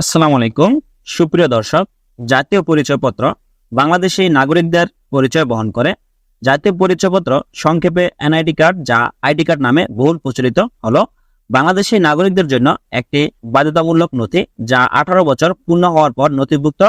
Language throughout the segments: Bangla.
আসসালামু আলাইকুম। সুপ্রিয় দর্শক, জাতীয় পরিচয়পত্র বাংলাদেশি নাগরিকদের পরিচয় বহন করে। জাতীয় পরিচয়পত্র সংক্ষেপে এনআইডি কার্ড যা আইডি কার্ড নামে বহুল প্রচলিত হলো। বাংলাদেশি নাগরিকদের জন্য একটি বাধ্যতামূলক নথি যা আঠারো বছর পূর্ণ হওয়ার পর নথিভুক্ত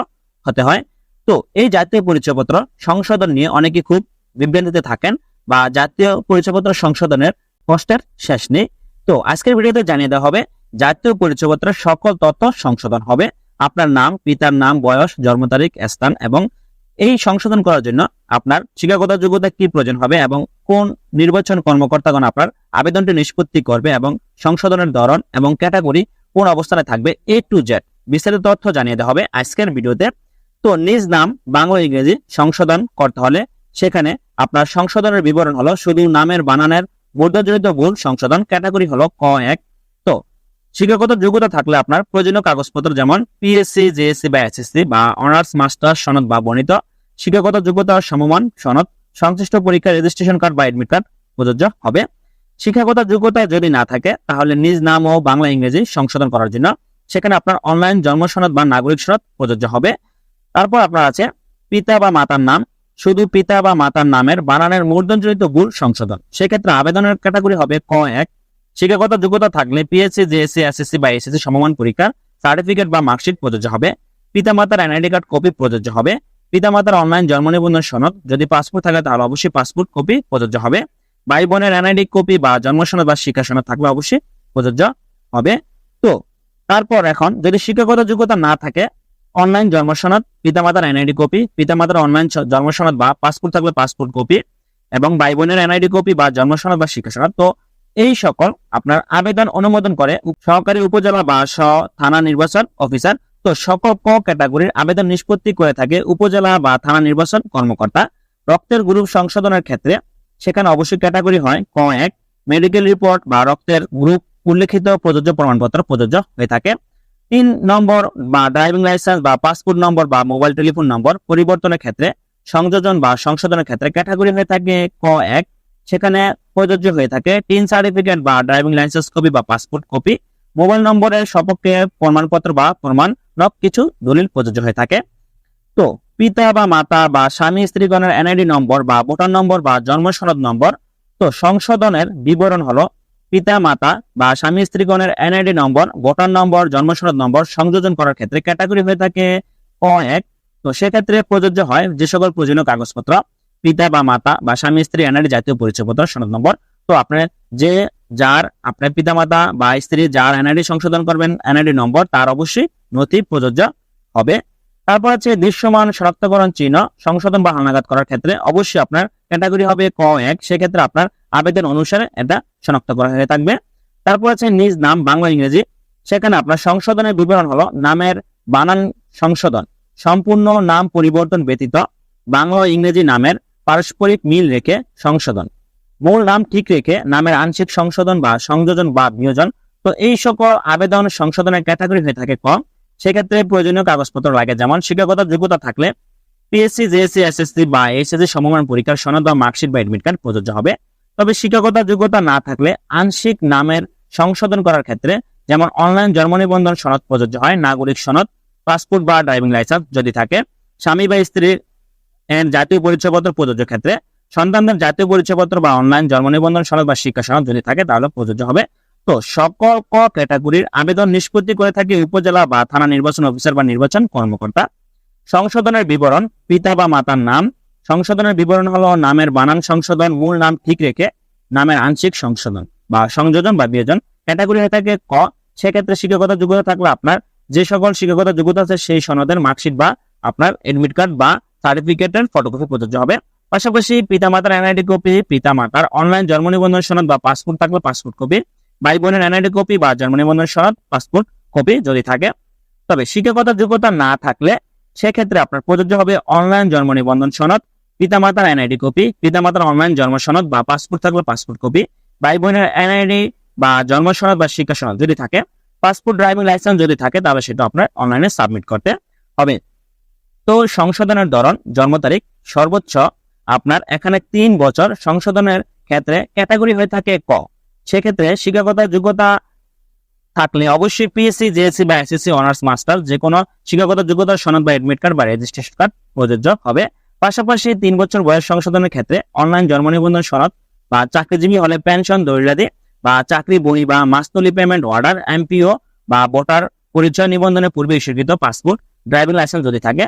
হতে হয়। তো এই জাতীয় পরিচয়পত্র সংশোধন নিয়ে অনেকে খুব বিভ্রান্তিতে থাকেন বা জাতীয় পরিচয়পত্র সংশোধনের কষ্টের শেষ নেই। তো আজকের ভিডিওতে জানিয়ে দেওয়া হবে জাতীয় পরিচয়পত্রের সকল তথ্য সংশোধন হবে। আপনার নাম, পিতার নাম, বয়স, জন্ম তারিখ, স্থান এবং এই সংশোধন করার জন্য আপনার শিক্ষাগত যোগ্যতা কি প্রয়োজন হবে এবং কোন নির্বাচন কর্মকর্তাগণ আপনার আবেদনটি নিষ্পত্তি করবে এবং সংশোধনের ধরন এবং ক্যাটাগরি কোন অবস্থানে থাকবে এ টু জেড বিস্তারিত তথ্য জানিয়ে দেওয়া হবে আজকের ভিডিওতে। তো নিজ নাম, বাংলা ইংরেজি সংশোধন করতে হলে সেখানে আপনার সংশোধনের বিবরণ হলো শুধু নামের, বানানের মুদ্রাজনিত ভুল সংশোধন। ক্যাটাগরি হলো ক, এক শিক্ষাগত যোগ্যতা থাকলে আপনার প্রয়োজনীয় কাগজপত্র যেমন পিএসসি জেএসসি বা এসএসসি বা অনার্স মাস্টার সনদ বা বর্ণিত শিক্ষাগত যোগ্যতা সমমান সনদ, সংশ্লিষ্ট পরীক্ষার রেজিস্ট্রেশন কার্ড বা এডমিট কার্ড প্রযোজ্য হবে। শিক্ষাগত যোগ্যতা যদি না থাকে, তাহলে নিজ নাম ও বাংলা ইংরেজি সংশোধন করার জন্য সেখানে আপনার অনলাইন জন্ম সনদ বা নাগরিক সনদ প্রযোজ্য হবে। তারপর আপনার আছে পিতা বা মাতার নাম, শুধু পিতা বা মাতার নামের বানানের মূর্ধনজনিত ভুল সংশোধন। সেক্ষেত্রে আবেদনের ক্যাটাগরি হবে ক এক শিক্ষাগত যোগ্যতা থাকলে পিএসসি জেএসসি এসএসসি বা এসএসসি সমমান পরীক্ষার সার্টিফিকেট বা মার্কশিট প্রযোজ্য হবে। পিতামাতার এনআইডি কার্ড কপি প্রযোজ্য হবে। পিতামাতার অনলাইন জন্ম নিবন্ধন সনদ, যদি পাসপোর্ট থাকে তাহলে অবশ্যই পাসপোর্ট কপি প্রযোজ্য হবে। ভাই বোনের এনআইডি কপি বা জন্ম সনদ বা শিক্ষা সনদ থাকলে অবশ্যই প্রযোজ্য হবে। তো, তারপর এখন যদি শিক্ষাগত যোগ্যতা না থাকে অনলাইন জন্ম সনদ পিতামাতার এনআইডি কপি পিতামাতার অনলাইন জন্ম সনদ বা পাসপোর্ট থাকলে পাসপোর্ট কপি এবং ভাই বোনের এনআইডি কপি বা জন্ম সনদ বা শিক্ষা সনদ। তো এই সকল আপনার আবেদন অনুমোদন করে সহকারী উপজেলা বা থানা নির্বাচন অফিসার তো সকল ক ক্যাটাগরির আবেদন নিষ্পত্তি করে থাকে উপজেলা বা থানা নির্বাচন কর্মকর্তা। রক্তের গ্রুপ সংশোধনের ক্ষেত্রে সেখানে অবশ্যই ক্যাটাগরি হয় ক এক, মেডিকেল রিপোর্ট বা রক্তের গ্রুপ উল্লেখিত প্রযোজ্য প্রমাণপত্র প্রযোজ্য হয়ে থাকে। তিন নম্বর বা ড্রাইভিং লাইসেন্স বা পাসপোর্ট নম্বর বা মোবাইল টেলিফোন নম্বর পরিবর্তনের ক্ষেত্রে সংযোজন বা সংশোধনের ক্ষেত্রে ক্যাটাগরি হয়ে থাকে ক এক সেখানে প্রযোজ্য হয়ে থাকে টিন সার্টিফিকেট বা ড্রাইভিং লাইসেন্স কপি বা পাসপোর্ট কপি মোবাইল নম্বরের সপক্ষে প্রমাণপত্র বা প্রমাণ রক কিছু দলিল প্রযোজ্য হয়ে থাকে। তো, পিতা বা মাতা বা স্বামী স্ত্রীগণের এনআইডি নম্বর বা ভোটার নম্বর বা জন্ম সনদ নম্বর তো, সংশোধনের বিবরণ হলো পিতা, মাতা বা স্বামী স্ত্রীগণের এনআইডি নম্বর ভোটার নম্বর জন্ম সনদ নম্বর সংযোজন করার ক্ষেত্রে ক্যাটাগরি হয়ে থাকে ক এক। তো, সেক্ষেত্রে প্রযোজ্য হয় যে সকল প্রয়োজনীয় কাগজপত্র। পিতা বা মাতা বা স্বামী, স্ত্রী এনআইডি জাতীয় পরিচয়পত্র সনদ নম্বর। তো আপনার যে যার, আপনার পিতা, মাতা বা স্ত্রী যার এনআইডি সংশোধন করবেন এনআইডি নম্বর, তার অবশ্যই নথি প্রযোজ্য হবে। তারপর হচ্ছে দৃশ্যমান শনাক্তকরণ চিহ্ন, সংশোধন বা হালনাগাদ করার ক্ষেত্রে অবশ্যই আপনার ক্যাটাগরি হবে ক এক, সেক্ষেত্রে আপনার আবেদন অনুসারে এটা শনাক্ত করা হয়ে থাকবে। তারপর আছে নিজ নাম, বাংলা, ইংরেজি, সেখানে আপনার সংশোধনের বিবরণ হলো নামের বানান সংশোধন। সম্পূর্ণ নাম পরিবর্তন ব্যতীত বাংলা ইংরেজি নামের পারস্পরিক মিল রেখে সংশোধন। মূল নাম ঠিক রেখে নামের আংশিক সংশোধন বা সংযোজন বা বিয়োজন। তো এই সকল আবেদন সংশোধনের ক্যাটাগরি হয়ে থাকে কম সেক্ষেত্রে প্রয়োজনীয় কাগজপত্র লাগে, যেমন শিক্ষাগত যোগ্যতা থাকলে পিএসসি জেএসসি এসএসসি বা এইচএসসি সমমান পরীক্ষার সনদ বা মার্কশিট বা এডমিট কার্ড প্রযোজ্য হবে। তবে শিক্ষাগত যোগ্যতা না থাকলে আংশিক নামের সংশোধন করার ক্ষেত্রে যেমন অনলাইন জন্ম নিবন্ধন সনদ প্রযোজ্য হয়, নাগরিক সনদ পাসপোর্ট বা ড্রাইভিং লাইসেন্স যদি থাকে, স্বামী বা স্ত্রীর এর জাতীয় পরিচয়পত্র প্রযোজ্য ক্ষেত্রে সন্তানদের জাতীয় পরিচয়পত্র বা অনলাইন জন্ম নিবন্ধন সনদ বা শিক্ষা সনদ যদি থাকে তাহলে প্রযোজ্য হবে। তো সকল ক ক্যাটাগরির আবেদন নিষ্পত্তি করে থাকে উপজেলা বা থানা নির্বাচন অফিসার বা নির্বাচন কর্মকর্তা। সংশোধনের বিবরণ পিতা বা মাতার নাম। সংশোধনের বিবরণ হলো নামের বানান সংশোধন, মূল নাম ঠিক রেখে নামের আংশিক সংশোধন বা সংযোজন বা বিয়োজন। ক্যাটাগরি হয়ে থাকে ক। সেক্ষেত্রে শিক্ষকতা যোগ্যতা থাকলে আপনার যে সকল শিক্ষাগত যোগ্যতা আছে সেই সনদের মার্কশিট বা আপনার এডমিট কার্ড বা সার্টিফিকেটের ফটোকপি প্রযোজ্য হবে। পাশাপাশি পিতামাতার এনআইডি কপি পিতামাতার অনলাইন জন্ম নিবন্ধন সনদ বা পাসপোর্ট থাকলে পাসপোর্ট কপি ভাই বোনের এনআইডি কপি বা জন্ম নিবন্ধন সনদ পাসপোর্ট কপি যদি থাকে। তবে শিক্ষাগত যোগ্যতা না থাকলে সেক্ষেত্রে আপনার প্রযোজ্য হবে অনলাইন জন্ম নিবন্ধন সনদ, পিতামাতার এনআইডি কপি পিতামাতার অনলাইন জন্ম সনদ বা পাসপোর্ট থাকলে পাসপোর্ট কপি ভাই বোনের এনআইডি বা জন্ম সনদ বা শিক্ষা সনদ যদি থাকে পাসপোর্ট ড্রাইভিং লাইসেন্স যদি থাকে তাহলে সেটা আপনার অনলাইনে সাবমিট করতে হবে। তো সংশোধনের ধরন, জন্ম তারিখ, সর্বোচ্চ আপনার এখানে তিন বছর সংশোধনের ক্ষেত্রে ক্যাটাগরি হয়ে থাকে ক। সেক্ষেত্রে শিক্ষাগত, যোগ্যতা থাকলে অবশ্যই পিএসসি জেএসসি বা এসএসসি অনার্স মাস্টার যে কোনো শিক্ষাগত যোগ্যতার সনদ বা এডমিট কার্ড বা রেজিস্ট্রেশন কার্ড প্রযোজ্য হবে। পাশাপাশি তিন বছর বয়স সংশোধনের ক্ষেত্রে অনলাইন জন্ম নিবন্ধন সনদ বা চাকরিজীবী হলে পেনশন দৈরাদি বা চাকরি বই বা মাস্তলি পেমেন্ট অর্ডার এমপিও বা ভোটার পরিচয় নিবন্ধনের পূর্বে স্বীকৃত পাসপোর্ট ড্রাইভিং লাইসেন্স যদি থাকে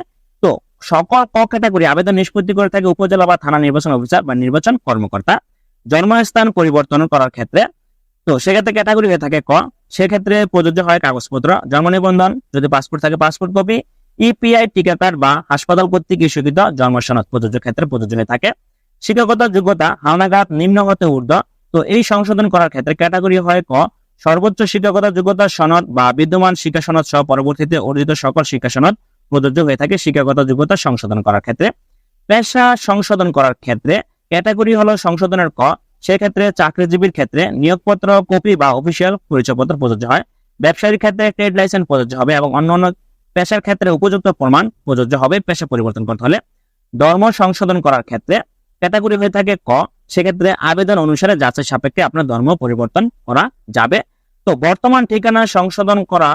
সকল ক ক্যাটাগরি আবেদন নিষ্পত্তি করে থাকে উপজেলা বা থানা নির্বাচন অফিসার বা নির্বাচন কর্মকর্তা। জন্মস্থান পরিবর্তন করার ক্ষেত্রে, তো সেক্ষেত্রে ক্যাটাগরি হয়ে থাকে ক। সেক্ষেত্রে প্রযোজ্য হয় কাগজপত্র, জন্ম নিবন্ধন, যদি পাসপোর্ট থাকে পাসপোর্ট কপি ইপিআই টিকা কার্ড বা হাসপাতাল কর্তৃক স্বীকৃত জন্ম সনদ প্রযোজ্য ক্ষেত্রে প্রযোজ্য হয়ে থাকে। শিক্ষাগত যোগ্যতা, হালনাগাদ, নিম্ন হতে ঊর্ধ্ব, তো এই সংশোধন করার ক্ষেত্রে ক্যাটাগরি হয় ক। সর্বোচ্চ শিক্ষাগত যোগ্যতা সনদ বা বিদ্যমান শিক্ষা সনদ সহ পরবর্তীতে অর্জিত সকল শিক্ষা সনদ প্রযোজ্য হয়ে থাকে শিক্ষাগত যোগ্যতা সংশোধন করার ক্ষেত্রে। পেশা সংশোধন করার ক্ষেত্রে ক্যাটাগরি হলো সংশোধনের ক, সেক্ষেত্রে চাকরিজীবীর ক্ষেত্রে নিয়োগপত্র, কপি বা অফিসিয়াল পরিচয়পত্র প্রযোজ্য হয়। ব্যবসায়ীর ক্ষেত্রে ট্রেড লাইসেন্স প্রযোজ্য হবে এবং অন্যান্য পেশার ক্ষেত্রে উপযুক্ত প্রমাণ প্রযোজ্য হবে পেশা পরিবর্তন করতে হলে। ধর্ম সংশোধন করার ক্ষেত্রে ক্যাটাগরি হয়ে থাকে ক, সেক্ষেত্রে আবেদন অনুসারে যাচাই সাপেক্ষে আপনার ধর্ম পরিবর্তন করা যাবে। তো বর্তমান ঠিকানা সংশোধন করা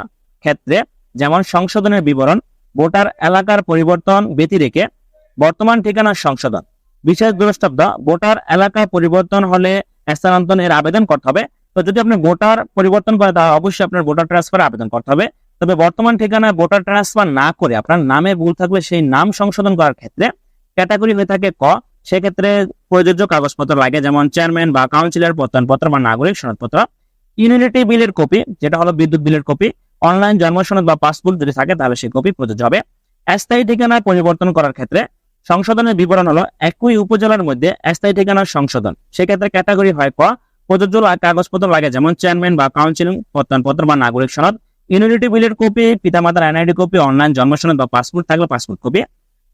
ক্ষেত্রে যেমন সংশোধনের বিবরণ ভোটার এলাকার পরিবর্তন ব্যতি রেখে বর্তমান ঠিকানা সংশোধন। বিশেষ দ্রষ্টব্দ ভোটার এলাকা পরিবর্তন হলে স্থানান্তরের আবেদন করতে হবে। তো যদি আপনি ভোটার পরিবর্তন করে তাহলে অবশ্যই আপনার ভোটার ট্রান্সফার আবেদন করতে হবে। তবে বর্তমান ঠিকানায় ভোটার ট্রান্সফার না করে আপনার নামে ভুল থাকলে সেই নাম সংশোধন করার ক্ষেত্রে ক্যাটাগরি হয়ে থাকে ক। সেক্ষেত্রে প্রযোজ্য কাগজপত্র লাগে, যেমন চেয়ারম্যান বা কাউন্সিলর প্রত্যয়নপত্র বা নাগরিক সনদপত্র। ইউনিটি বিলের কপি যেটা হলো বিদ্যুৎ বিলের কপি অনলাইন জন্ম সনদ বা পাসপোর্ট যদি থাকে, তাহলে সেই কপি প্রযোজ্য হবে। স্থায়ী ঠিকানায় পরিবর্তন করার ক্ষেত্রে সংশোধনের বিবরণ হলো একই উপজেলার মধ্যে স্থায়ী ঠিকানার সংশোধন। সেক্ষেত্রে ক্যাটাগরি হয় ক, প্রযোজ্য কাগজপত্র লাগে যেমন চেয়ারম্যান বা কাউন্সিল প্রত্যয়নপত্র বা নাগরিক সনদ ইউনিটি বিলের কপি পিতামাতার এনআইডি কপি অনলাইন জন্ম সনদ বা পাসপোর্ট থাকলে পাসপোর্ট কপি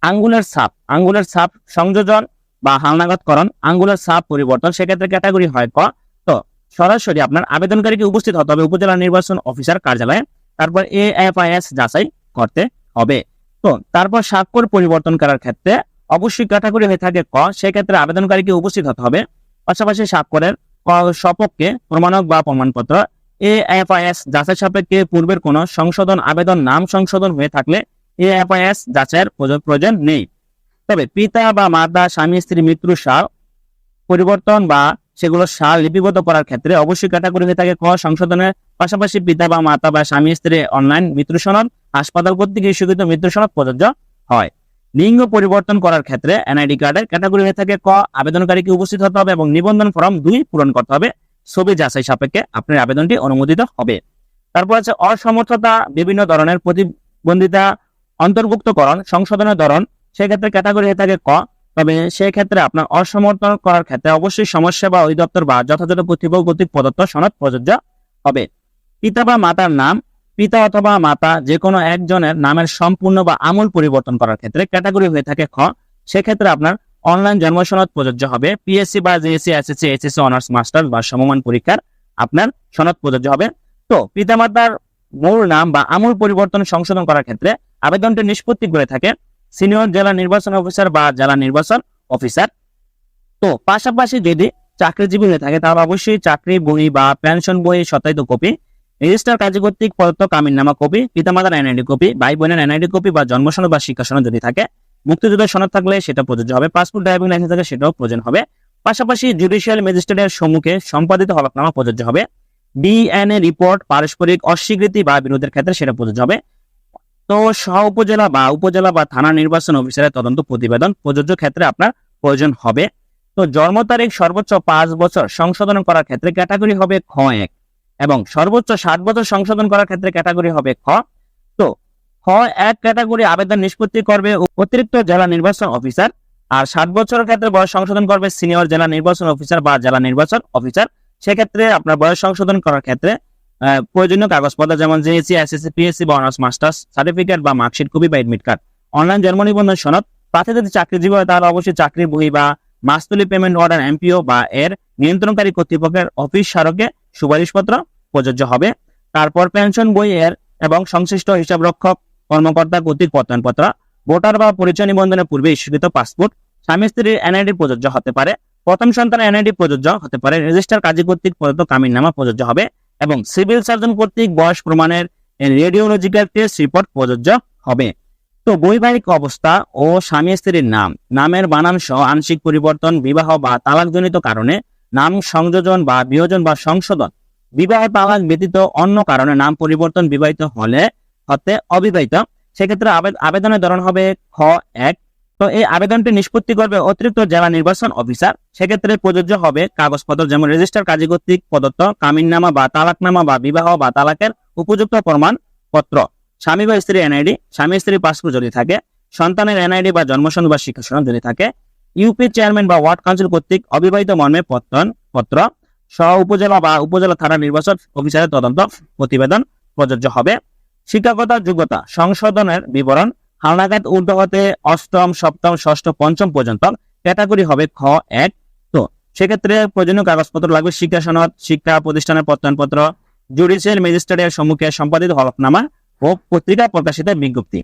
আঙ্গুলের ছাপ আঙ্গুলের ছাপ সংযোজন বা হালনাগাদকরণ আঙ্গুলের ছাপ পরিবর্তন, সেক্ষেত্রে ক্যাটাগরি হয় ক। তো সরাসরি আপনার আবেদনকারীকে উপস্থিত হতে হবে উপজেলা নির্বাচন অফিসার কার্যালয়ে। তারপর এ আই যাচাই করতে হবে। তো তারপর স্বাক্ষর পরিবর্তন করার ক্ষেত্রে অবশ্যই ক্যাটাগরি হয়ে থাকে ক। সেক্ষেত্রে আবেদনকারীকে উপস্থিত হতে হবে। পাশাপাশি স্বাক্ষরের সপক্ষে প্রমাণক বা প্রমাণপত্র। এ এফ আই এস যাচাই সাপেক্ষে পূর্বের কোনো সংশোধন, আবেদন, নাম সংশোধন হয়ে থাকলে এ এফ আই এস যাচাইয়ের প্রয়োজন- নেই। তবে পিতা বা মাতা, স্বামী, স্ত্রী মৃত্যুর সাল পরিবর্তন বা সেগুলো সাল লিপিবদ্ধ করার ক্ষেত্রে অবশ্যই ক্যাটাগরি হয়ে থাকে ক, সংশোধনের পাশাপাশি পিতা বা মাতা বা স্বামী, স্ত্রী, অনলাইন মৃত্যু সনদ, হাসপাতাল কর্তৃক স্বীকৃত মৃত্যু সনদ প্রযোজ্য হয়। লিঙ্গ পরিবর্তন করার ক্ষেত্রে এনআইডি কার্ডের ক্যাটাগরি হয়ে থাকে ক আবেদনকারীকে উপস্থিত হতে হবে এবং নিবন্ধন ফর্ম দুই পূরণ করতে হবে। ছবি যাচাই সাপেক্ষে আপনার আবেদনটি অনুমোদিত হবে। তারপর আছে অসমর্থতা, বিভিন্ন ধরনের প্রতিবন্ধিতা, অন্তর্ভুক্তকরণ, সংশোধনের ধরন, সেক্ষেত্রে ক্যাটাগরি হয়ে থাকে ক তবে সেক্ষেত্রে আপনার অসমর্থন করার ক্ষেত্রে অবশ্যই সমস্যা বা অধিদপ্তর বা যথাযথ কর্তৃপক্ষ কর্তৃক প্রদত্ত সনদ প্রযোজ্য হবে। পিতা বা মাতার নাম, পিতা অথবা মাতা যে কোনো একজনের নামের সম্পূর্ণ বা আমূল পরিবর্তন করার ক্ষেত্রে ক্যাটাগরি হয়ে থাকে খ। সেক্ষেত্রে আপনার অনলাইন জন্ম সনদ প্রযোজ্য হবে। পিএসসি বা GSC SSC HSC honours masters বা সমমান পরীক্ষার আপনার সনদ প্রযোজ্য হবে। তো পিতামাতার মূল নাম বা আমূল পরিবর্তন সংশোধন করার ক্ষেত্রে আবেদনটি নিষ্পত্তি করে থাকে। সিনিয়র জেলা নির্বাচন অফিসার বা জেলা নির্বাচন অফিসার। তো পাশাপাশি যদি চাকরিজীবী হয়ে থাকে, তাহলে অবশ্যই চাকরি বই বা পেনশন বই সত্যায়িত কপি রেজিস্টার কাজী কর্তৃক প্রদত্ত কামিননামা কপি, পিতামাতার এনআইডি কপি ভাই বোনের এনআইডি কপি বা জন্ম সনদ বা শিক্ষা সনদ যদি থাকে, মুক্তিযোদ্ধার সনদ থাকলে সেটা প্রযোজ্য হবে পাসপোর্ট ড্রাইভিং লাইসেন্স থাকলে সেটাও প্রয়োজন হবে। পাশাপাশি জুডিশিয়াল ম্যাজিস্ট্রেটের সম্মুখে সম্পাদিত হলফনামা প্রযোজ্য হবে। ডিএনএ রিপোর্ট পারস্পরিক অস্বীকৃতি বা বিরোধের ক্ষেত্রে সেটা প্রযোজ্য হবে। তো সহ উপজেলা বা উপজেলা বা থানা নির্বাচন অফিসারের তদন্ত প্রতিবেদন প্রযোজ্য ক্ষেত্রে আপনার প্রয়োজন হবে। তো জন্ম তারিখ সর্বোচ্চ পাঁচ বছর সংশোধন করার ক্ষেত্রে ক্যাটাগরি হবে খ এক এবং সর্বোচ্চ ষাট বছর সংশোধন করার ক্ষেত্রে ক্যাটাগরি হবে খ। তো খ এক ক্যাটাগরি আবেদন নিষ্পত্তি করবে অতিরিক্ত জেলা নির্বাচন অফিসার আর ষাট বছরের ক্ষেত্রে বয়স সংশোধন করবে সিনিয়র জেলা নির্বাচন অফিসার বা জেলা নির্বাচন অফিসার। সেক্ষেত্রে আপনার বয়স সংশোধন করার ক্ষেত্রে প্রয়োজনীয় কাগজপত্র যেমন জেএসসি এসএসসি পিএসসি বা অনার্স মাস্টার্স সার্টিফিকেট বা মার্কশিট কপি বা এডমিট কার্ড অনলাইন জন্ম নিবন্ধন সনদ। প্রার্থী যদি চাকরিজীবী হয় তাহলে অবশ্যই চাকরির বই বা মাস্তুলি পেমেন্ট অর্ডার এমপিও বা এর নিয়ন্ত্রণকারী কর্তৃপক্ষের অফিস স্মারকে সুপারিশপত্র প্রযোজ্য হবে। তারপর পেনশন বই এর এবং সংশ্লিষ্ট হিসাব রক্ষক কর্মকর্তা কর্তৃক প্রত্যয়নপত্র ভোটার বা পরিচয় নিবন্ধনের পূর্বে ইস্যুকৃত পাসপোর্ট স্বামী স্ত্রীর এনআইডি প্রযোজ্য হতে পারে। প্রথম সন্তান এনআইডি প্রযোজ্য হতে পারে। রেজিস্টার কাজী কর্তৃক প্রদত্ত কামিননামা প্রযোজ্য হবে। এবং সিভিল সার্জন কর্তৃক বয়স প্রমাণের রেডিওলজিক্যাল টেস্ট রিপোর্ট প্রযোজ্য হবে। তো বৈবাহিক অবস্থা ও স্বামী স্ত্রীর নাম, নামের বানান সহ আংশিক পরিবর্তন, বিবাহ বা তালাকজনিত কারণে নাম সংযোজন বা বিয়োজন বা সংশোধন, বিবাহ তালাক ব্যতীত অন্য কারণে নাম পরিবর্তন বিবাহিত হলে হতে অবিবাহিত। সেক্ষেত্রে আবেদনের ধরন হবে খ এক তো এই আবেদনটি নিষ্পত্তি করবে অতিরিক্ত জেলা নির্বাচন অফিসার। সেক্ষেত্রে প্রযোজ্য হবে কাগজপত্র যেমন রেজিস্টার কাজী কর্তৃক প্রদত্ত, কামিননামা বা তালাকনামা বা বিবাহ বা তালাকের উপযুক্ত প্রমাণ পত্র স্বামী বা স্ত্রী এনআইডি, স্বামী স্ত্রী পাসপোর্ট যদি থাকে, সন্তানের এনআইডি বা জন্মসনদ বা শিক্ষা সনদ যদি থাকে, ইউপি চেয়ারম্যান বা ওয়ার্ড কাউন্সিল কর্তৃক অবিবাহিত মর্মে পত্তন পত্র সহ উপজেলা বা উপজেলা থানা নির্বাচন অফিসারের তদন্ত প্রতিবেদন প্রযোজ্য হবে। শিক্ষাগত যোগ্যতা সংশোধনের বিবরণ হালনাগাদ ঊর্ধ্ব হতে অষ্টম, সপ্তম, ষষ্ঠ, পঞ্চম পর্যন্ত ক্যাটাগরি হবে খ, এক। তো সেক্ষেত্রে প্রয়োজনীয় কাগজপত্র লাগবে শিক্ষা সনদ, শিক্ষা প্রতিষ্ঠানের প্রত্যয়নপত্র জুডিশিয়াল ম্যাজিস্ট্রেটের সম্মুখে সম্পাদিত হলফনামা ও পত্রিকা প্রকাশিত বিজ্ঞপ্তি।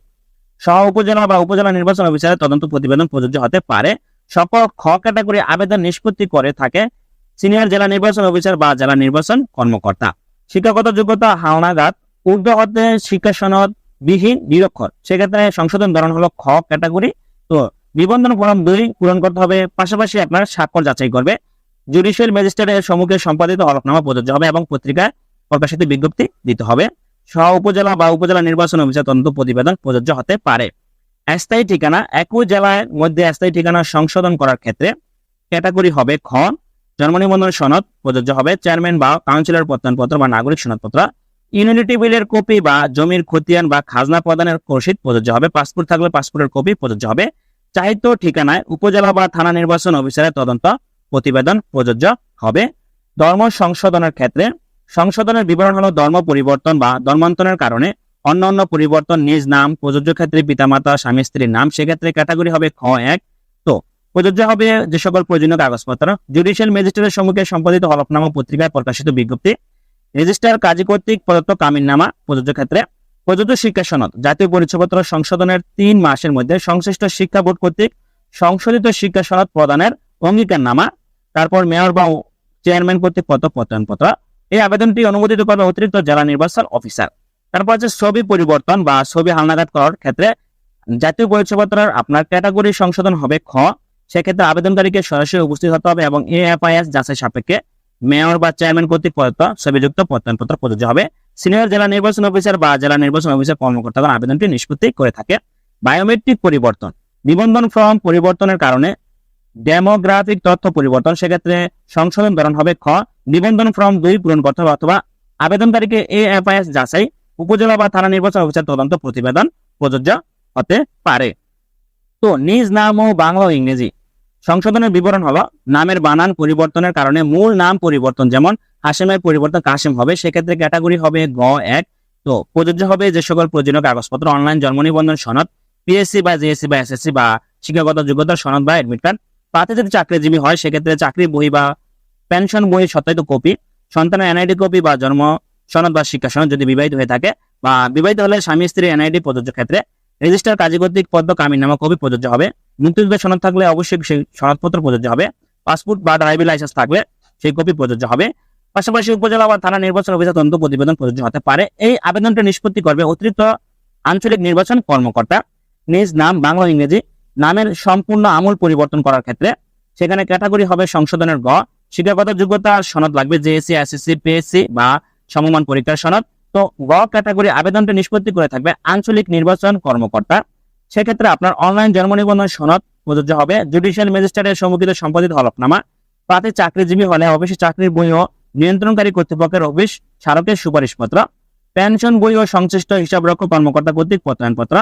সহ উপজেলা বা উপজেলা নির্বাচন অফিসারের তদন্ত প্রতিবেদন প্রযোজ্য হতে পারে। সকল খ ক্যাটাগরি আবেদন নিষ্পত্তি করে থাকে সিনিয়র জেলা নির্বাচন অফিসার বা জেলা নির্বাচন কর্মকর্তা। শিক্ষাগত যোগ্যতা হালনাগাদ ঊর্ধ্ব হতে শিক্ষা সনদ বিহীন, নিরক্ষর। সেক্ষেত্রে সংশোধন ধরন হলো খ ক্যাটাগরি। তো নিবন্ধন ফর্ম দুই পূরণ করতে হবে। পাশাপাশি আপনার স্বাক্ষর যাচাই করবে। জুডিশিয়াল ম্যাজিস্ট্রেটের সম্মুখে সম্পাদিত হলফনামা প্রযোজ্য হবে এবং পত্রিকায় প্রকাশিত বিজ্ঞপ্তি দিতে হবে। সহ উপজেলা বা উপজেলা নির্বাচন অফিসের তদন্ত প্রতিবেদন প্রযোজ্য হতে পারে। স্থায়ী ঠিকানা, একই জেলার মধ্যে স্থায়ী ঠিকানা সংশোধন করার ক্ষেত্রে ক্যাটাগরি হবে খ। জন্ম নিবন্ধন সনদ প্রযোজ্য হবে। চেয়ারম্যান বা কাউন্সিলর প্রত্যয়নপত্র বা নাগরিক সনদপত্র ইউনিটি বিলের কপি বা জমির খতিয়ান বা খাজনা প্রদানের রসিদ প্রযোজ্য হবে। পাসপোর্ট থাকলে পাসপোর্টের কপি প্রযোজ্য হবে। চাহিত ঠিকানায় উপজেলা বা থানা নির্বাচন অফিসারের তদন্ত প্রতিবেদন প্রযোজ্য হবে। ধর্ম সংশোধনের ক্ষেত্রে সংশোধনের বিবরণ হলো ধর্ম পরিবর্তন বা ধর্মান্তরের কারণে অন্য অন্য পরিবর্তন, নিজ নাম, প্রযোজ্য ক্ষেত্রে পিতামাতা, স্বামী, স্ত্রীর নাম, সেক্ষেত্রে ক্যাটাগরি হবে খ, এক। তো, প্রযোজ্য হবে যে সকল প্রয়োজনীয় কাগজপত্র। জুডিশিয়াল ম্যাজিস্ট্রেটের সম্মুখে সম্পাদিত হলফনামা পত্রিকায় প্রকাশিত বিজ্ঞপ্তি রেজিস্ট্রার কাজী কর্তৃক প্রদত্ত কামিননামা প্রযোজ্য ক্ষেত্রে প্রযোজ্য শিক্ষা সনদ, জাতীয় পরিচয়পত্র সংশোধনের তিন মাসের মধ্যে সংশ্লিষ্ট শিক্ষা বোর্ড কর্তৃক সংশোধিত শিক্ষা সনদ প্রদানের অঙ্গীকারনামা, তারপর মেয়র বা চেয়ারম্যান কর্তৃক পদ প্রত্যয়নপত্র। এই আবেদনটি অনুমোদিত করবে অতিরিক্ত জেলা নির্বাচন অফিসার। তারপর হচ্ছে ছবি পরিবর্তন বা ছবি হালনাগাদ করার ক্ষেত্রে জাতীয় পরিচয়পত্রের আপনার ক্যাটাগরি সংশোধন হবে খ। সেক্ষেত্রে আবেদনকারীকে সরাসরি উপস্থিত হতে হবে এবং এ এএফআইএস যাচাই সাপেক্ষে মেয়র বা চেয়ারম্যান কর্তৃক প্রদত্ত ছবিযুক্ত প্রত্যয়নপত্র প্রযোজ্য হবে। সিনিয়র জেলা নির্বাচন অফিসার বা জেলা নির্বাচন অফিসার কর্মকর্তাগণ আবেদনটি নিষ্পত্তি করে থাকে। বায়োমেট্রিক পরিবর্তন, নিবন্ধন ফর্ম পরিবর্তনের কারণে ডেমোগ্রাফিক তথ্য পরিবর্তন, সেক্ষেত্রে সংশোধন ধরন হবে খ, নিবন্ধন ফর্ম দুই পূরণ করতে হবে অথবা আবেদনকারীকে এএফআইএস যাচাই, উপজেলা বা থানা নির্বাচন অফিসার তদন্ত প্রতিবেদন প্রযোজ্য হতে পারে। তো নিজ নাম ও বাংলা ও ইংরেজি সংশোধনের বিবরণ হলো, নামের বানান পরিবর্তনের কারণে মূল নাম পরিবর্তন, যেমন হাসিমের পরিবর্তন কাসিম হবে, সেক্ষেত্রে ক্যাটাগরি হবে গ, এক। তো প্রযোজ্য হবে যে সকল প্রয়োজনীয় কাগজপত্র, অনলাইন জন্ম নিবন্ধন সনদ পিএসসি বা জিএসসি বা এসএসসি বা শিক্ষাগত যোগ্যতার সনদ বা এডমিট কার্ড তাতে যদি চাকরিজীবী হয়, সেক্ষেত্রে চাকরি বই বা পেনশন বই সত্যায়িত কপি সন্তানের এনআইডি কপি বা জন্ম সনদ বা শিক্ষা সনদ যদি বিবাহিত হয়ে থাকে, বা বিবাহিত হলে স্বামী স্ত্রী এনআইডি প্রযোজ্য ক্ষেত্রে রেজিস্টার কাজী পদ্ম কামিনামা কপি প্রযোজ্য হবে। মুক্তিযুদ্ধের সনদ থাকলে অবশ্যই সেই সনদপত্র প্রযোজ্য হবে। পাসপোর্ট বা ড্রাইভিং লাইসেন্স থাকলে সেই কপি প্রযোজ্য হবে। পাশাপাশি উপজেলা বা থানা নির্বাচন অফিসে তদন্ত প্রতিবেদন প্রযোজ্য হতে পারে। এই আবেদনটি নিষ্পত্তি করবে অতিরিক্ত আঞ্চলিক নির্বাচন কর্মকর্তা। নিজ নাম, বাংলা, ইংরেজি, নামের সম্পূর্ণ আমূল পরিবর্তন করার ক্ষেত্রে। সেখানে ক্যাটাগরি হবে সংশোধনের গ। শিক্ষাগত যোগ্যতা সনদ লাগবে জেএসসি, এসএসসি, পিএসসি বা সমমান পরীক্ষার সনদ। তো গ ক্যাটাগরি আবেদনটি নিষ্পত্তি করে থাকবে আঞ্চলিক নির্বাচন কর্মকর্তা। সেক্ষেত্রে আপনার অনলাইন জন্ম নিবন্ধন সনদ প্রযোজ্য হবে। জুডিশিয়াল ম্যাজিস্ট্রেটের সম্মুখিত সম্পাদিত হলফনামা। তাতে চাকরিজীবী হলে অফিসে চাকরির বই ও নিয়ন্ত্রণকারী কর্তৃপক্ষের অফিস স্মারকের সুপারিশপত্র। পেনশন বই ও সংশ্লিষ্ট হিসাবরক্ষক কর্মকর্তা কর্তৃক প্রত্যয়নপত্র।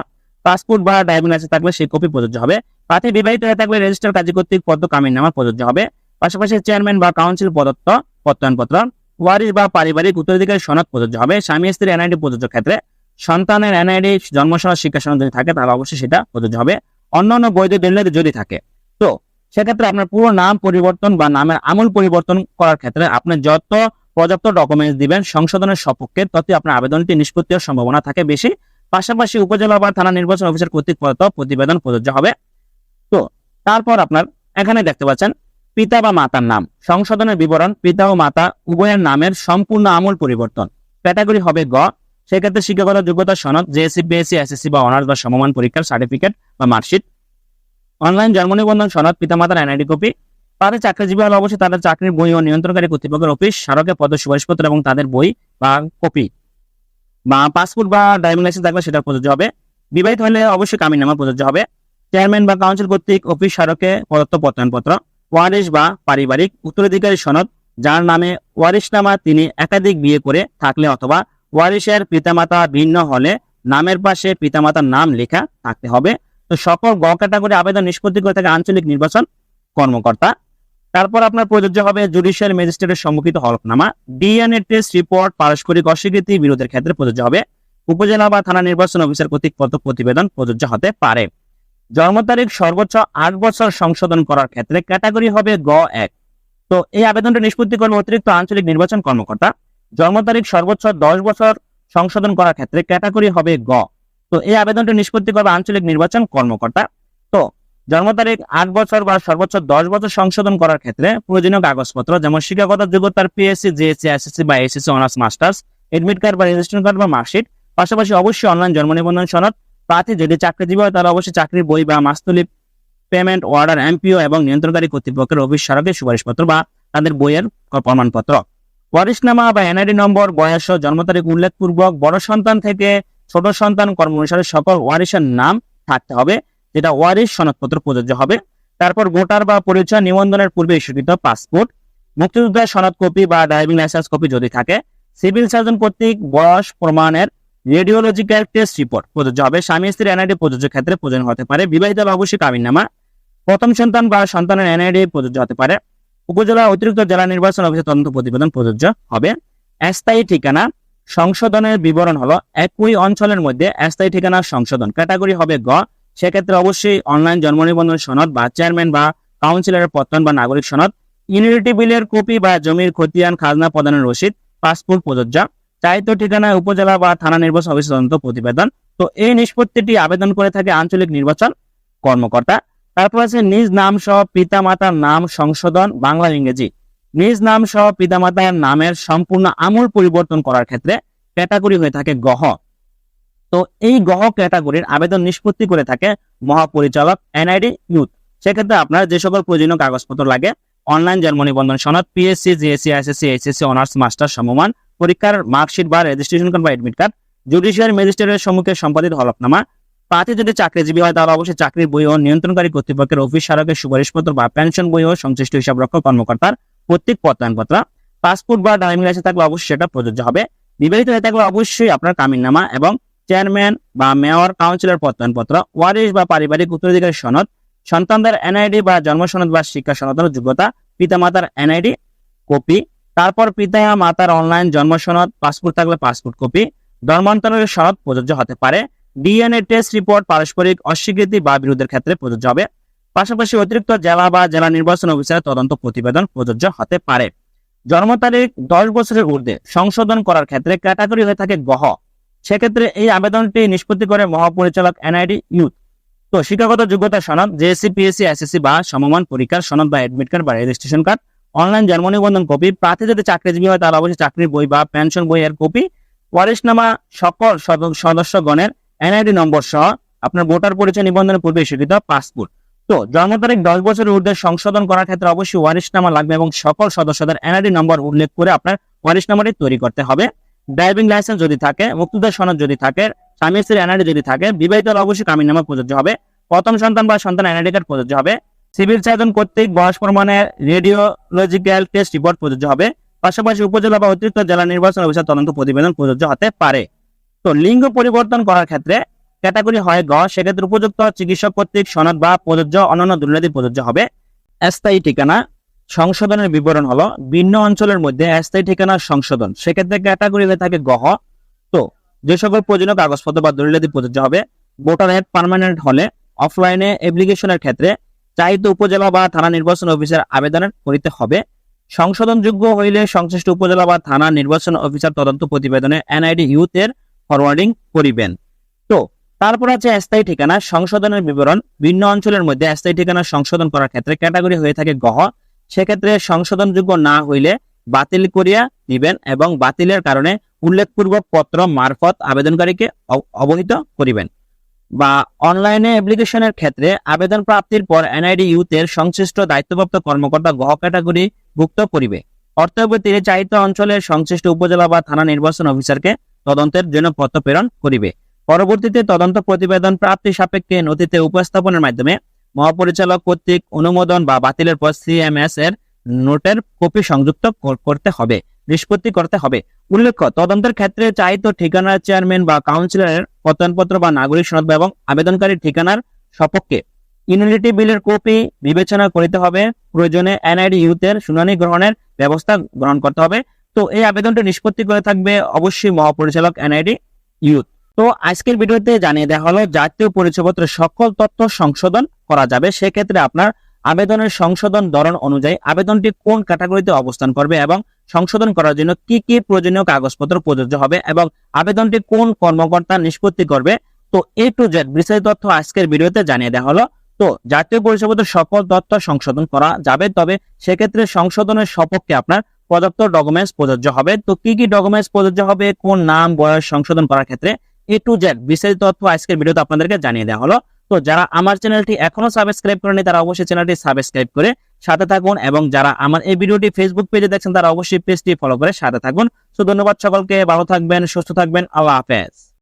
পাসপোর্ট বা ড্রাইভিং লাইসেন্স থাকলে সেই কপি প্রযোজ্য হবে। প্রার্থী বিবাহিত হয়ে থাকলে রেজিস্টার কাজী কর্তৃক পদ্ম কামিননামা প্রযোজ্য হবে। পাশাপাশি চেয়ারম্যান বা কাউন্সিল প্রদত্ত প্রত্যয়নপত্র। ওয়ারিশ বা পারিবারিক উত্তরাধিকারী সনদ প্রযোজ্য হবে। স্বামী স্ত্রীর এনআইডি প্রযোজ্য ক্ষেত্রে সন্তানের এনআইডি জন্ম সনদ শিক্ষা সনদ যদি থাকে, তাহলে অবশ্যই সেটা প্রযোজ্য হবে। অন্যান্য বৈধ দলিল যদি থাকে, তো সেক্ষেত্রে আপনার পুরো নাম পরিবর্তন বা নামের আমূল পরিবর্তন করার ক্ষেত্রে আপনি যত পর্যাপ্ত ডকুমেন্টস দিবেন, সংশোধনের সপক্ষে, ততই আপনার আবেদনটি নিষ্পত্তি হওয়ার সম্ভাবনা থাকে বেশি। পাশাপাশি উপজেলা বা থানা নির্বাচন অফিসার কর্তৃক প্রদত্ত প্রতিবেদন প্রযোজ্য হবে। তো তারপর আপনার এখানে দেখতে পাচ্ছেন পিতা বা মাতার নাম। সংশোধনের বিবরণ পিতা ও মাতা উভয়ের নামের সম্পূর্ণ আমূল পরিবর্তন। ক্যাটাগরি হবে গ। সেক্ষেত্রে শিক্ষাগত যোগ্যতা সনদ জেএসসি বিএসসি এসএসসি বা অনার্স বা সমমান পরীক্ষার সার্টিফিকেট বা মার্কশিট অনলাইন জন্ম নিবন্ধন সনদ পিতামাতার এনআইডি কপি তাদের চাকরিজীবী হলে অবশ্যই তাদের চাকরির বই ও নিয়ন্ত্রণকারী কর্তৃপক্ষের অফিস স্মারকে পদ সুপারিশপত্র এবং তাদের বই বা কপি বা পাসপোর্ট বা ড্রাইভিং লাইসেন্স থাকলে সেটা প্রযোজ্য হবে। বিবাহিত হলে অবশ্যই কামিনামা প্রযোজ্য হবে। চেয়ারম্যান বা কাউন্সিল কর্তৃক অফিস স্মারকে প্রদত্ত প্রত্যয়নপত্র। ওয়ারিশ বা পারিবারিক উত্তরাধিকারী সনদ, যার নামে ওয়ারিশনামা তিনি একাধিক বিয়ে করে থাকলে অথবা ওয়ারিশের পিতামাতা ভিন্ন হলে নামের পাশে পিতামাতার নাম লেখা থাকতে হবে। তো সকল গ ক্যাটাগরি আবেদন নিষ্পত্তি করে থাকে আঞ্চলিক নির্বাচন কর্মকর্তা। তারপর আপনার প্রযোজ্য হবে জুডিশিয়াল ম্যাজিস্ট্রেটের সম্মুখিত হলফনামা। ডিএনএ টেস্ট রিপোর্ট, পারস্পরিক অস্বীকৃতি বিরোধের ক্ষেত্রে প্রযোজ্য হবে। উপজেলা বা থানা নির্বাচন অফিসার কর্তৃক পত্র প্রতিবেদন প্রযোজ্য হতে পারে। জন্ম তারিখ সর্বোচ্চ আট বছর সংশোধন করার ক্ষেত্রে ক্যাটাগরি হবে গ এক। তো এই আবেদনটি নিষ্পত্তি করবে অতিরিক্ত আঞ্চলিক নির্বাচন কর্মকর্তা। জন্ম তারিখ সর্বোচ্চ দশ বছর সংশোধন করার ক্ষেত্রে ক্যাটাগরি হবে গ। তো এই আবেদনটি নিষ্পত্তি করবে আঞ্চলিক নির্বাচন কর্মকর্তা। তো জন্ম তারিখ আট বছর বা সর্বোচ্চ দশ বছর সংশোধন করার ক্ষেত্রে প্রয়োজনীয় কাগজপত্র, যেমন শিক্ষাগত যোগ্যতার পিএসসি জিএসসি এসএসসি বা SSC honours masters admit card বা রেজিস্ট্রেশন কার্ড বা মার্কশিট পাশাপাশি অবশ্যই অনলাইন জন্ম নিবন্ধন সনদ প্রার্থী যদি চাকরিজীবী হয়, তাহলে অবশ্যই চাকরির বই বা মাস্তলিপ পেমেন্ট অর্ডার এমপিও এবং নিয়ন্ত্রণকারী কর্তৃপক্ষের অফিস স্মারকের সুপারিশপত্র বা তাদের বইয়ের প্রমাণপত্র। ওয়ারিশনামা বা এনআইডি নম্বর, বয়স জন্ম তারিখ উল্লেখপূর্বক বড় সন্তান থেকে ছোট সন্তান কর্ম অনুসারে সকল ওয়ারিশের নাম থাকতে হবে, যেটা ওয়ারিশ সনদপত্র প্রযোজ্য হবে। তারপর ভোটার বা পরিচয় নিবন্ধনের পূর্বে ইস্যুকৃত পাসপোর্ট, মুক্তিযোদ্ধার সনদ কপি বা ড্রাইভিং লাইসেন্স কপি যদি থাকে, সিভিল সার্জন কর্তৃক বয়স, প্রমাণের রেডিওলজিক্যাল টেস্ট রিপোর্ট প্রযোজ্য হবে। স্বামী স্ত্রীর এনআইডি প্রযোজ্য ক্ষেত্রে প্রয়োজন হতে পারে। বিবাহিত হলে অবশ্যই কাবিননামা প্রথম সন্তান বা সন্তানের এনআইডি প্রযোজ্য হতে পারে। উপজেলা অতিরিক্ত জেলা নির্বাচন অফিসে তদন্ত প্রতিবেদন প্রযোজ্য হবে। স্থায়ী ঠিকানা, সংশোধনের বিবরণ হলো একই অঞ্চলের মধ্যে স্থায়ী ঠিকানা, সংশোধন। ক্যাটাগরি হবে গ। সেক্ষেত্রে অবশ্যই অনলাইন জন্ম নিবন্ধন সনদ বা চেয়ারম্যান বা কাউন্সিলরের পত্তন বা নাগরিক সনদ, ইউনিটি বিলের কপি বা জমির খতিয়ান, খাজনা প্রদানের রসিদ, পাসপোর্ট প্রযোজ্য। চাইত ঠিকানায় উপজেলা বা থানা নির্বাচন অফিসে তদন্ত প্রতিবেদন। তো এই নিষ্পত্তিটি আবেদন করে থাকে আঞ্চলিক নির্বাচন কর্মকর্তা। তারপর আছে নিজ নাম সহ পিতা মাতার নাম সংশোধন, বাংলা, ইংরেজি। নিজ নাম সহ পিতা মাতার নামের সম্পূর্ণ আমূল পরিবর্তন করার ক্ষেত্রে ক্যাটাগরি হয়ে থাকে গহ। তো এই গহ ক্যাটাগরির আবেদন নিষ্পত্তি করে থাকে মহাপরিচালক এনআইডি ইউথ। সেক্ষেত্রে আপনার যে সকল প্রয়োজনীয় কাগজপত্র লাগে, অনলাইন জন্ম নিবন্ধন সনদ PSC GSC SSC HSC honours master সমমান পরীক্ষার মার্কশিট বা রেজিস্ট্রেশন কার্ড বা এডমিট কার্ড জুডিশিয়াল ম্যাজিস্ট্রেটের সম্মুখে সম্পাদিত হলফনামা। প্রার্থী যদি চাকরিজীবী হয়, তাহলে অবশ্যই চাকরির বই ও নিয়ন্ত্রণকারী কর্তৃপক্ষের অফিস স্মারকের সুপারিশপত্র বা পেনশন বই ও সংশ্লিষ্ট হিসাব রক্ষক কর্মকর্তার প্রত্যেক প্রত্যয়নপত্র পাসপোর্ট বা ড্রাইভিং লাইসেন্স থাকলে অবশ্যই সেটা প্রযোজ্য হবে। বিবাহিত হয়ে থাকলে অবশ্যই আপনার কামিননামা এবং চেয়ারম্যান বা মেয়র কাউন্সিলর প্রত্যয়নপত্র, ওয়ারিশ বা পারিবারিক উত্তরাধিকারী সনদ, সন্তানদের এনআইডি বা জন্ম সনদ বা শিক্ষা সনদের যোগ্যতা, পিতামাতার এনআইডি কপি তারপর পিতা মাতার অনলাইন জন্ম সনদ পাসপোর্ট থাকলে পাসপোর্ট কপি ধর্মান্তরের সনদ প্রযোজ্য হতে পারে। ডিএনএ টেস্ট রিপোর্ট পারস্পরিক অস্বীকৃতি বা বিরোধের ক্ষেত্রে প্রযোজ্য হবে। পাশাপাশি অতিরিক্ত জেলা বা জেলা নির্বাচন অফিসারের তদন্ত প্রতিবেদন প্রযোজ্য হতে পারে। জন্ম তারিখ দশ বছরের ঊর্ধ্বে। সংশোধন করার ক্ষেত্রে ক্যাটাগরি হয়ে থাকে গহ। সেক্ষেত্রে এই আবেদনটি নিষ্পত্তি করে মহাপরিচালক এনআইডি ইউথ তো শিক্ষাগত যোগ্যতা সনদ জেএসসি পিএসসি এসএসসি বা সমমান পরীক্ষার সনদ বা এডমিট কার্ড বা রেজিস্ট্রেশন কার্ড অনলাইন জন্ম নিবন্ধন কপি প্রার্থী যদি চাকরিজীবী হয় তাহলে অবশ্যই চাকরির বই বা পেনশন বইয়ের কপি ওয়ারিশনামা সকল সদস্যগণের এনআইডি নম্বর সহ আপনার ভোটার পরিচয় নিবন্ধনের পূর্বে স্বীকৃত পাসপোর্ট তো, জন্ম তারিখ দশ বছরের ঊর্ধ্বে সংশোধন করার ক্ষেত্রে অবশ্যই ওয়ারিশনামা লাগবে এবং সকল সদস্যদের এনআইডি নম্বর উল্লেখ করে আপনার ওয়ারিশনামাটি তৈরি করতে হবে। ড্রাইভিং লাইসেন্স যদি থাকে, মুক্তিদার সনদ যদি থাকে, স্বামী স্ত্রীর এনআইডি যদি থাকে, বিবাহিত অবশ্যই কামিনামা প্রযোজ্য হবে। প্রথম সন্তান বা সন্তান এনআইডি কার্ড প্রযোজ্য হবে। সিভিল সার্জন কর্তৃক বয়স প্রমাণের রেডিওলজিক্যাল টেস্ট রিপোর্ট প্রযোজ্য হবে। পাশাপাশি উপজেলা বা অতিরিক্ত জেলা নির্বাচন অফিসার তদন্ত প্রতিবেদন প্রযোজ্য হতে পারে। তো লিঙ্গ পরিবর্তন করার ক্ষেত্রে ক্যাটাগরি হয় গ, সেক্ষেত্রে উপযুক্ত চিকিৎসক কর্তৃক সনদ বা প্রযোজ্য অন্যান্য দুর্নীতি প্রযোজ্য হবে। স্থায়ী ঠিকানা, সংশোধনের বিবরণ হলো ভিন্ন অঞ্চলের মধ্যে স্থায়ী ঠিকানার সংশোধন। সেক্ষেত্রে ক্যাটাগরি হয়ে থাকে গহ তো যে সকল প্রয়োজনীয় কাগজপত্র বা দলিলাদি প্রযোজ্য হবে, ভোটার হেড পার্মানেন্ট হলে অফলাইনে অ্যাপ্লিকেশনের ক্ষেত্রে চাইতে উপজেলা বা থানা নির্বাচন অফিসার আবেদন করিতে হবে। সংশোধনযোগ্য হইলে সংশ্লিষ্ট উপজেলা বা থানা নির্বাচন অফিসার তদন্ত প্রতিবেদনে এনআইডি ইউথ এর ফরওয়ার্ডিং করিবেন। তো, তারপর আছে স্থায়ী ঠিকানা, সংশোধনের বিবরণ। ভিন্ন অঞ্চলের মধ্যে স্থায়ী ঠিকানা সংশোধন করার ক্ষেত্রে ক্যাটাগরি হয়ে থাকে গহ। সেক্ষেত্রে সংশোধনযোগ্য না হইলে বাতিল করিয়া দিবেন এবং বাতিলের কারণে উল্লেখপূর্বক পত্র মারফত আবেদনকারীকে অব- অবহিত করিবেন। বা অনলাইনে অ্যাপ্লিকেশনের ক্ষেত্রে আবেদন প্রাপ্তির পর এনআইডি ইউথের সংশ্লিষ্ট দায়িত্বপ্রাপ্ত কর্মকর্তা গহ ক্যাটাগরি ভুক্ত করিবে। অর্থব্য তিনি চাহিত অঞ্চলের সংশ্লিষ্ট উপজেলা বা থানা নির্বাচন অফিসারকে তদন্তের জন্য পত্র প্রেরণ করিবে। পরবর্তীতে তদন্ত প্রতিবেদন প্রাপ্তি সাপেক্ষে নথিতে উপস্থাপনের মাধ্যমে মহাপরিচালক কর্তৃক অনুমোদন বা বাতিলের পর সিএমএস এর নোটের কপি সংযুক্ত করতে হবে। নিষ্পত্তি করতে হবে। উল্লেখ্য, তদন্তের ক্ষেত্রে চাহিত ঠিকানার চেয়ারম্যান বা কাউন্সিলরের প্রত্যয়নপত্র বা নাগরিক সনদ এবং আবেদনকারীর ঠিকানার সপক্ষে। ইউনিলিটি বিলের কপি বিবেচনা করিতে হবে। প্রয়োজনে এনআইডি ইউথের শুনানি গ্রহণের ব্যবস্থা গ্রহণ করতে হবে। তো এই আবেদনটি নিষ্পত্তি করে থাকবে অবশ্যই মহাপরিচালক এনআইডি ইউথ। তো আজকের ভিডিওতে জানিয়ে দেওয়া হলো, জাতীয় পরিচয়পত্রের সকল তথ্য সংশোধন করা যাবে। সেক্ষেত্রে আপনার আবেদনের সংশোধন ধরন অনুযায়ী আবেদনটি কোন ক্যাটাগরিতে অবস্থান করবে এবং সংশোধন করার জন্য কি কি প্রয়োজনীয় কাগজপত্র প্রযোজ্য হবে এবং আবেদনটি কোন কর্মকর্তা নিষ্পত্তি করবে? তো এ টু জেড বিস্তারিত তথ্য আজকের ভিডিওতে জানিয়ে দেওয়া হলো। তো জাতীয় পরিচয়পত্রের সকল তথ্য সংশোধন করা যাবে, তবে সেক্ষেত্রে সংশোধনের সপক্ষে আপনার পর্যাপ্ত ডকুমেন্টস প্রযোজ্য হবে। তো কি কি ডকুমেন্টস প্রযোজ্য হবে, কোন নাম, বয়স সংশোধন করার ক্ষেত্রে এ টু জেড বিস্তারিত তথ্য আজকের ভিডিওতে আপনাদেরকে জানিয়ে দেওয়া হলো। তো যারা আমার চ্যানেলটি এখনও সাবস্ক্রাইব করেনি তারা অবশ্যই চ্যানেলটি সাবস্ক্রাইব করে সাথে থাকুন এবং যারা আমার এই ভিডিওটি ফেসবুক পেজে দেখছেন, তারা অবশ্যই পেজটি ফলো করে সাথে থাকুন। তো ধন্যবাদ সকলকে, ভালো থাকবেন, সুস্থ থাকবেন, আল্লাহ হাফেজ।